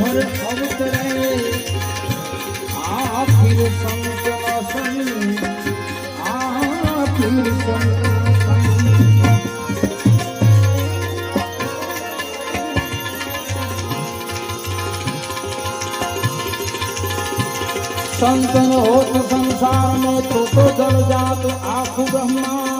ઘર અવતરે આ પીર સંતવાસન આ પીર સંત સંતનો હોત સંસારનો તો જળ જાત આખું બ્રહ્મા.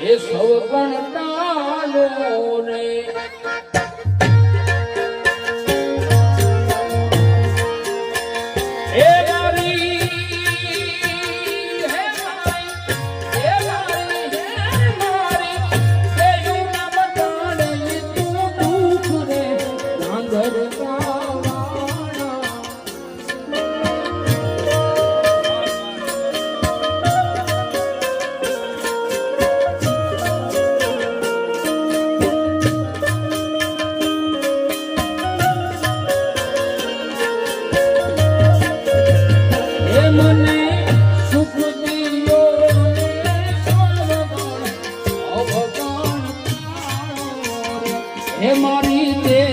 એ સૌ પણ તાલો ને હે મારી દેહ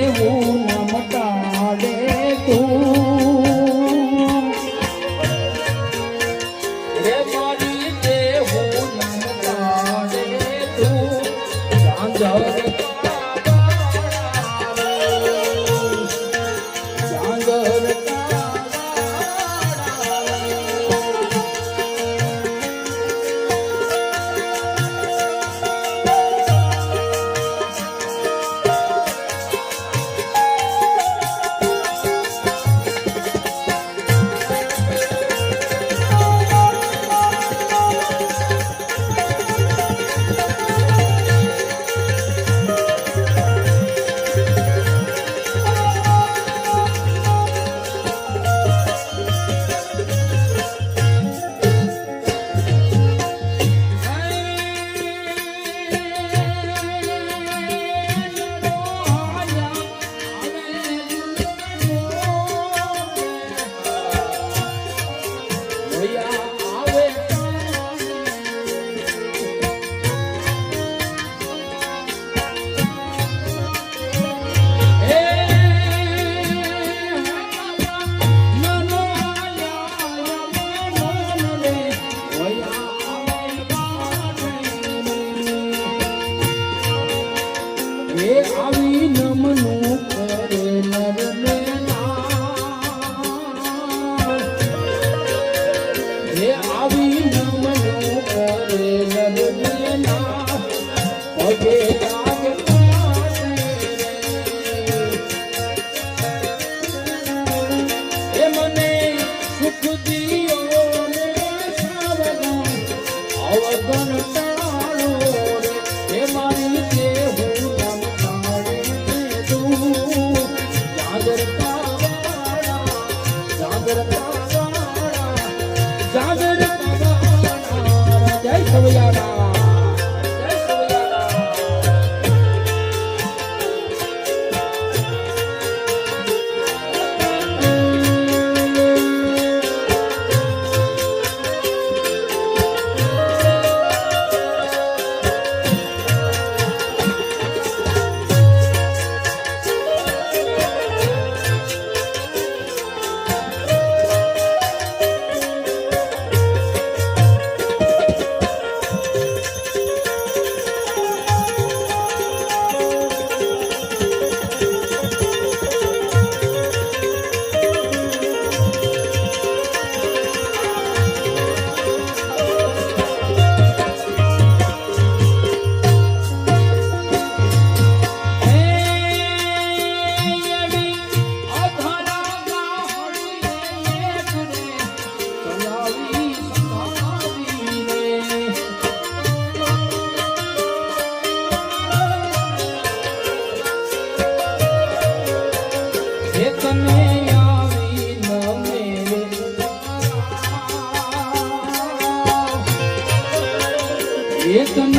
Y esto no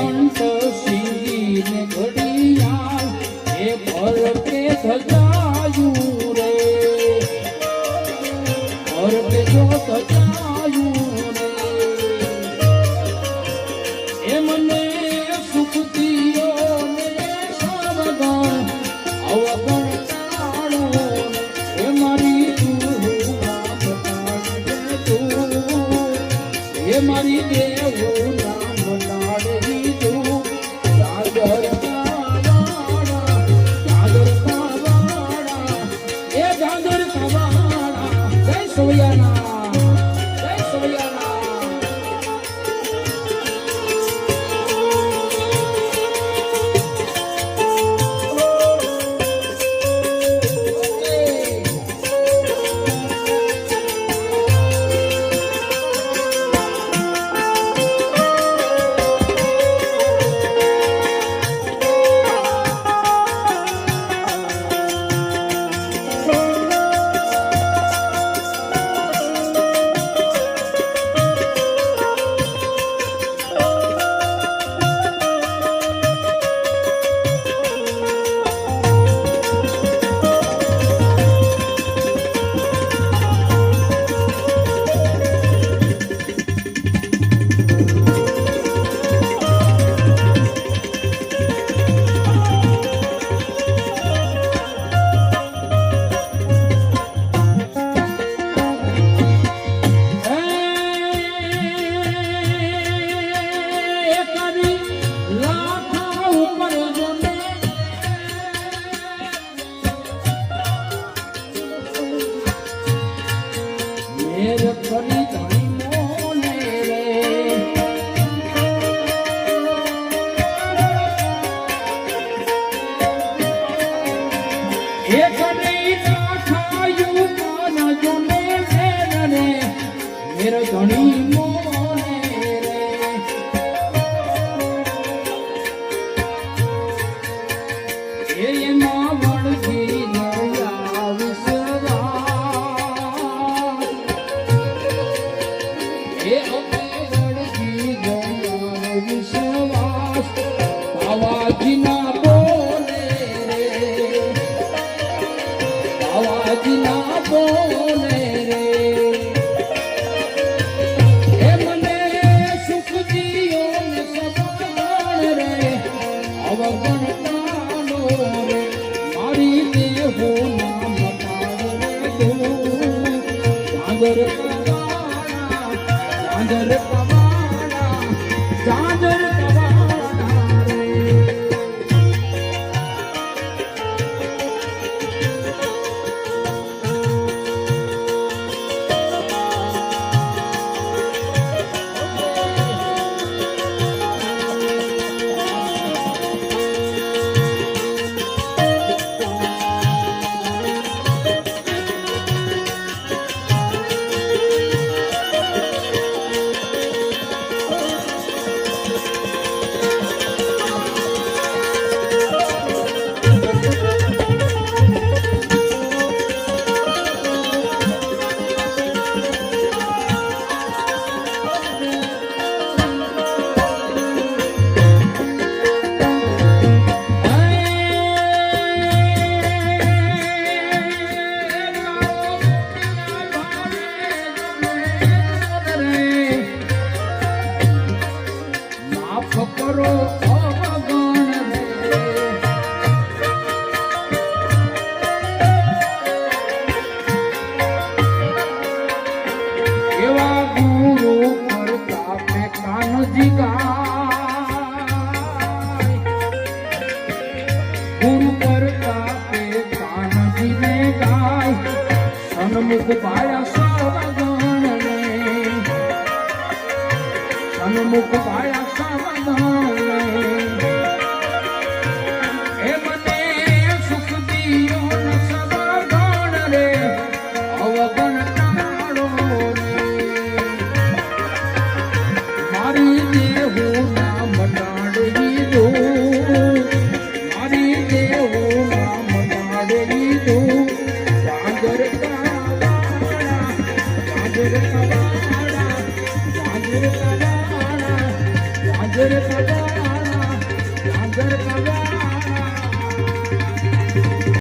મારી દેવું Tony. સન્મુખ પાયા સૌ ગણને સન્મુખ પાયા